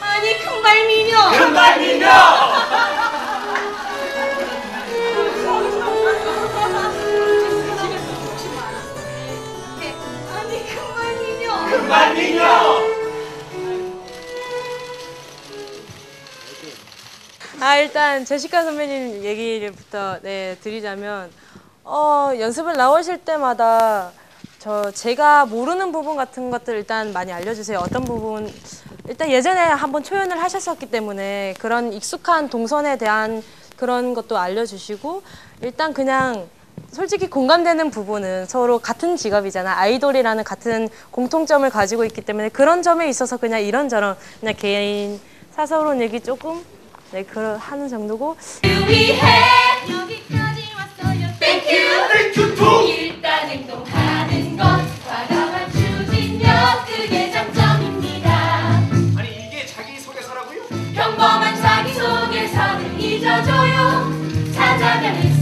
아, 아니 큰발 미녀. 큰발 미녀! 아 일단 제시카 선배님 얘기부터 네, 드리자면 어 연습을 나오실 때마다 저 제가 모르는 부분 같은 것들 일단 많이 알려주세요. 어떤 부분 일단 예전에 한번 초연을 하셨었기 때문에 그런 익숙한 동선에 대한 그런 것도 알려주시고 일단 그냥 솔직히 공감되는 부분은 서로 같은 직업이잖아. 아이돌이라는 같은 공통점을 가지고 있기 때문에 그런 점에 있어서 그냥 이런저런 그냥 개인 사소로운 얘기 조금 네, 그런 하는 정도고 Padre